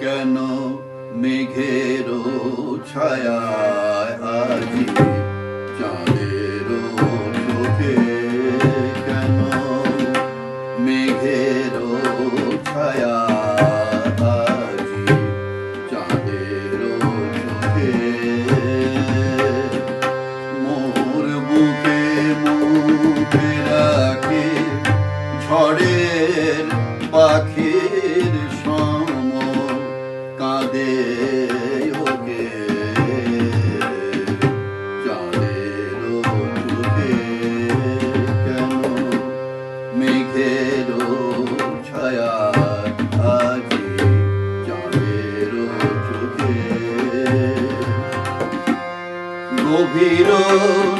কেন মেঘের ছায়া আজি চাঁদের চোখে? কেন মেঘের ছায়া আজি চাঁদের চোখে? মোর বুকে মুখে রাখে ঝড়ের পাখির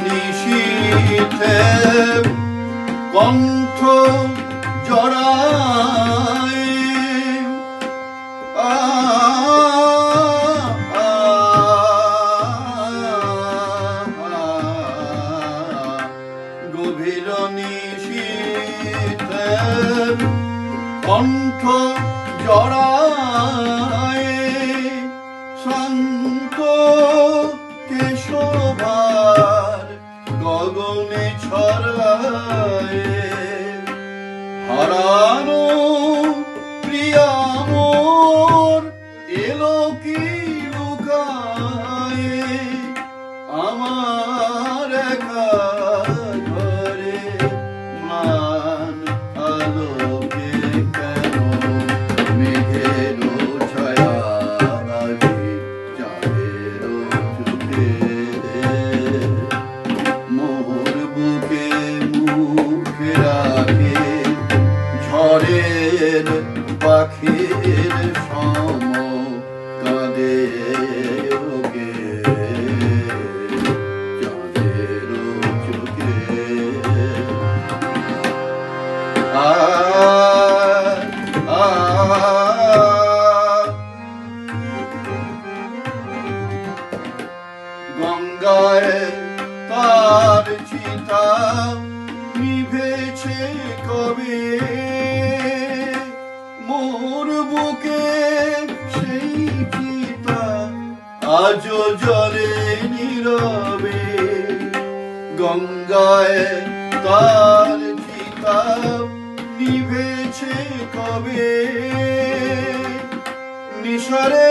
নিশীথে কণ্ঠ জড়ায়। গভীর নিশীথে কণ্ঠ জড়ায়। শান্ত ছড়ায়। হারানো প্রিয়ামোর এলো কি পাখির সম কাঁদে ওকে চাঁদের চোখে। গঙ্গায় তার চিতা জলে নীরবে গঙ্গায় তার চিতা নিভেছে কবে? নিশরে